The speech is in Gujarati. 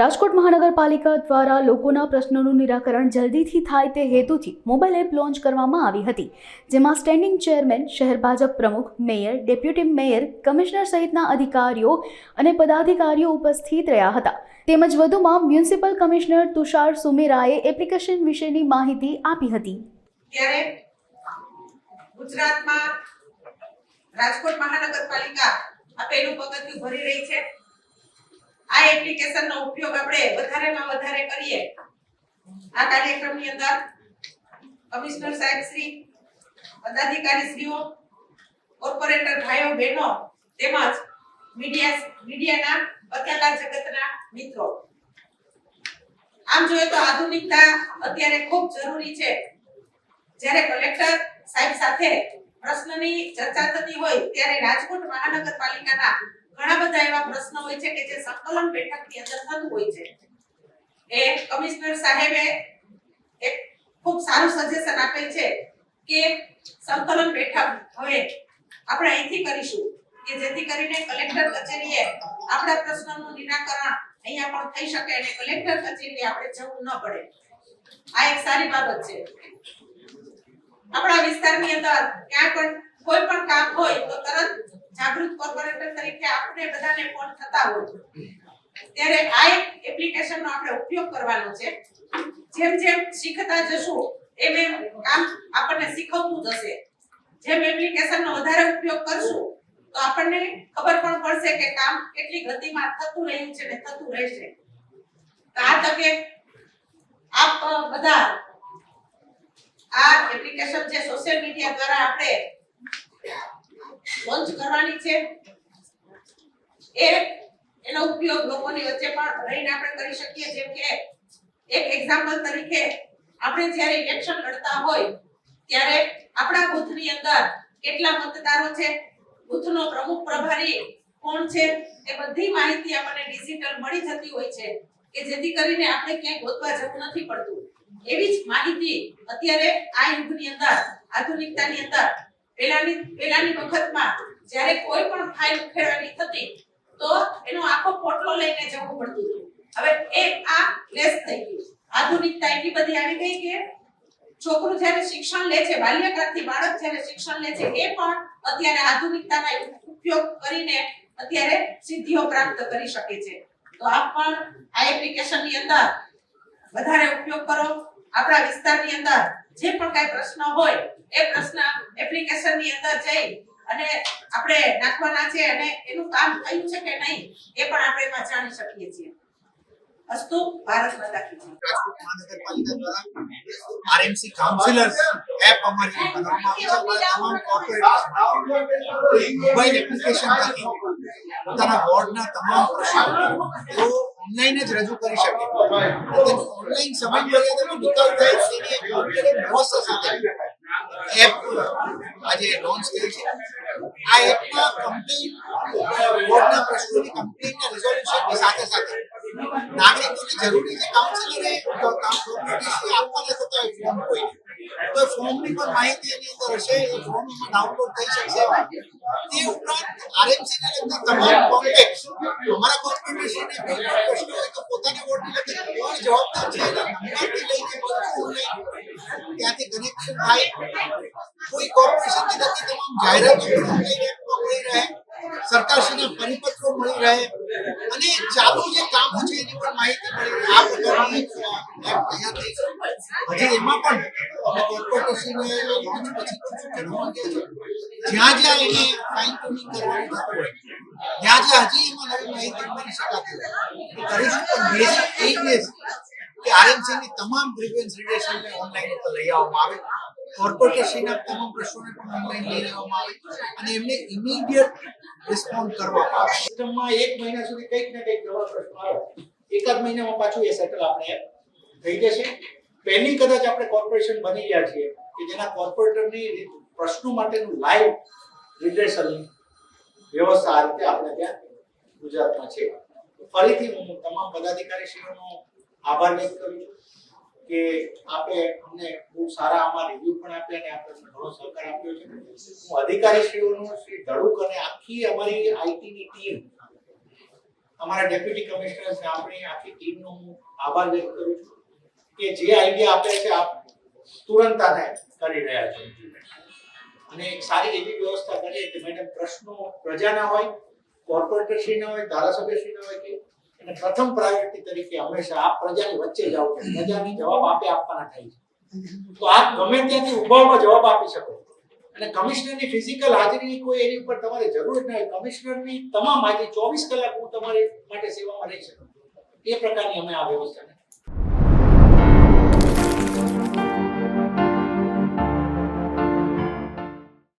રાજકોટ મહાનગરપાલિકા દ્વારા લોકોના પ્રશ્નોનું નિરાકરણ જલ્દીથી થાય તે હેતુથી મોબાઈલ એપ લોન્ચ કરવામાં આવી હતી, જેમાં સ્ટેન્ડિંગ ચેરમેન, શહેર ભાજપ પ્રમુખ, મેયર, ડેપ્યુટી મેયર, કમિશનર સહિતના અધિકારીઓ અને પદાધિકારીઓ ઉપસ્થિત રહ્યા હતા. તેમજ વધુમાં મ્યુનિસિપલ કમિશનર તુષાર સુમેરાએ એપ્લિકેશન વિશેની માહિતી આપી હતી. ગુજરાતમાં રાજકોટ મહાનગરપાલિકા આ પગથિયું ભરી રહી છે. આ એપ્લિકેશનનો ઉપયોગ આપણે વધારેમાં વધારે કરીએ. આ કાર્યક્રમની અંદર કમિશનર સાહેબ શ્રી, પદાધિકારી શ્રીઓ કોર્પોરેટર ભાઈઓ, બહેનો તેમજ મીડિયા મીડિયાના પત્રકાર જગતના મિત્રો. આમ જોઈએ તો આધુનિકતા અત્યારે ખૂબ જરૂરી છે. જ્યારે કલેક્ટર સાહેબ સાથે પ્રશ્નની ચર્ચા થતી હોય ત્યારે રાજકોટ મહાનગરપાલિકાના ઘણા બધા એવા પ્રશ્નો હોય છે કે જે સંકલન બેઠકની અંદર થતું હોય છે. એ કમિશનર સાહેબે એક ખૂબ સારું સજેશન આપેલ છે કે સંકલન બેઠક હવે આપણે અહીંથી કરીશું કે જેથી કરીને કલેક્ટર કચેરીએ આપણા પ્રશ્નોનું નિરાકરણ અહીંયા પણ થઈ શકે અને કલેક્ટર કચેરીએ આપણે જવું ન પડે. આ એક સારી બાબત છે. આપણા વિસ્તારની અંદર ક્યાં પણ કોઈ પણ કામ હોય તો તરત કોર્પોરેટર આપણે બધાને ફોન થતા હોય ત્યારે આ એક એપ્લિકેશનનો આપણે ઉપયોગ કરવાનો છે. જેમ જેમ શીખતા જશું, એમ એમ કામ આપણને શીખવતું જશે. જેમ એપ્લિકેશનનો વધારે ઉપયોગ કરશું, તો આપણને ખબર પણ પડશે કે કામ કેટલી ગતિમાં થતું રહ્યું છે ને થતું રહેશે. તો આ તકે આપ બધા આ એપ્લિકેશન જે સોશિયલ મીડિયા દ્વારા આપણે લોન્ચ કરવાની છે. એ એનો ઉપયોગ લોકોની વચ્ચે પણ રહીને આપણે કરી શકીએ જેમ કે એક એક્ઝામ્પલ તરીકે આપણે જ્યારે ઇલેક્શન લડતા હોય, ત્યારે આપણા બૂથની અંદર કેટલા મતદારો છે, બૂથનો પ્રમુખ પ્રભારી કોણ છે, એ બધી માહિતી આપણને ડિજિટલ મળી જતી હોય છે કે જેથી કરીને આપણે ક્યાંય ગોતવા જવું નથી પડતું. એવી જ માહિતી અત્યારે આ યુગની અંદર, આધુનિકતાની અંદર, પહેલાની પહેલાની વખતમાં જ્યારે કોઈ પણ ફાઇલ ઉખેડવાની થતી તો એનો આખો પોટલો લઈને જવું પડતું હતું. હવે એ આ લેસ થઈ ગયું. આધુનિકતા એટલી બધી આવી ગઈ કે છોકરું જ્યારે શિક્ષણ લે છે, બાલ્યકાળથી બાળક જ્યારે શિક્ષણ લે છે, એ પણ અત્યારે આધુનિકતાના ઉપયોગ કરીને અત્યારે સિદ્ધિઓ પ્રાપ્ત કરી શકે છે. તો આપ પણ આ એપ્લિકેશનની અંદર વધારે ઉપયોગ કરો. આપણા વિસ્તારની અંદર જે પણ કાંઈ પ્રશ્ન હોય, એ પ્રશ્ન એપ્લિકેશનની અંદર જઈ અને આપણે નાખવાના છે અને એનું કામ થયું છે કે નહીં, એ પણ આપણે એમાં જાણી શકીએ છીએ. અસ્તુ ભારત માતા તમામ કોર્પોરેટ વોર્ડના તમામ પ્રશ્નો તેઓ ઓનલાઈન જ રજૂ કરી શકે. ઓનલાઈન સમય મર્યાદાનો નિકાલ થાય એપ આજે લોન્ચ થઈ છે. આ એપમાં કમ્પ્લેન બોર્ડના પ્રશ્નોની કમ્પ્લેનના રિઝોલ્યુશનની સાથે સાથે નાગરિકોને જરૂરી છે કાઉન્સિલરે કોર્પોરેટર્સને આપવાના થતા હોય ફોર્મ કોઈ તો ફોર્મની પણ માહિતી એની અંદર હશે, એ ફોર્મ એમાં ડાઉનલોડ થઈ શકશે. તે ઉપરાંત આરએમસી ને લગતા તમામ કોન્ટેક્ટ અમારા કોર્પોરેશનને કોઈ પ્રશ્ન હોય તો પોતાની વોર્ડની લગતી કોણ જવાબદાર છે, એના લઈને બધું ત્યાંથી કનેક્શન થાય. કોઈ કોર્પોરેશનની નથી તમામ જાહેરાતો મળી રહે સરકારશ્રીના પરિપત્રો મળી રહે. અને ચાલુ જે કામો છે, એની પણ માહિતી મળી રહે. આ છે. હજી એમાં પણ અમે કોર્પોરેશનને લોન્ચ પછી જણાવવા ગયા છે. જ્યાં જ્યાં એને ફાઇન ટ્યુનિંગ કરવાનું થતું હોય જ્યાં જ્યાં હજી એમાં નવી માહિતી મળી શકાતી હોય. કરીશું પણ બેઝિક એ છે કે આરએમસીની તમામ ગ્રીવન્સ રિલેશનને ઓનલાઈન ઉપર લઈ આવવામાં આવે. કોર્પોરેશનના તમામ પ્રશ્નોને પણ ઓનલાઈન લઈ લેવામાં આવે અને એમને ઇમિડિયેટ રિસ્પોન્ડ કરવામાં આવે સિસ્ટમમાં એક મહિના સુધી કંઈક ને કંઈક નવા પ્રશ્નો આવે. એકાદ મહિનામાં પાછું એ સેટલ આપણે થઈ જશે. પહેલી કદાચ આપણે કોર્પોરેશન બની ગયા છીએ કે જેના કોર્પોરેટરની પ્રશ્નો માટેનું લાઈવ રિડ્રેસલની વ્યવસ્થા આ રીતે આપણે ત્યાં ગુજરાતમાં છે. ફરીથી હું તમામ પદાધિકારીશ્રીઓનો આભાર વ્યક્ત કરું છું. કે આપે અમને બહુ સારા આમાં રિવ્યુ પણ આપ્યા અને આપણે ઘણો સહકાર આપ્યો છે. હું અધિકારીશ્રીઓનો શ્રી ધડુક અને આખી અમારી આઈટીની ટીમ અમારા ડેપ્યુટી કમિશનર્સ આપણી આખી ટીમનો હું આભાર વ્યક્ત કરું છું કે જે આઈડિયા આપે છે આપ તુરંત આને કરી રહ્યા છો. અને એક સારી એવી વ્યવસ્થા કરીએ કે મેડમ પ્રશ્નો પ્રજાના હોય કોર્પોરેટરશ્રીના હોય, ધારાસભ્યશ્રીના હોય કે અને પ્રથમ પ્રાયોરિટી તરીકે હંમેશા આપ પ્રજાની વચ્ચે જાઓ છો પ્રજાની જવાબ આપે આપવાના થાય છે. તો આપ ગમે ત્યાંથી ઉભામાં જવાબ આપી શકો. અને કમિશનરની ફિઝિકલ હાજરીની કોઈ એની ઉપર તમારે જરૂર જ નહીં કમિશનરની તમામ હાજરી ચોવીસ કલાક હું તમારી માટે સેવામાં રહી શકું. એ પ્રકારની અમે આ વ્યવસ્થા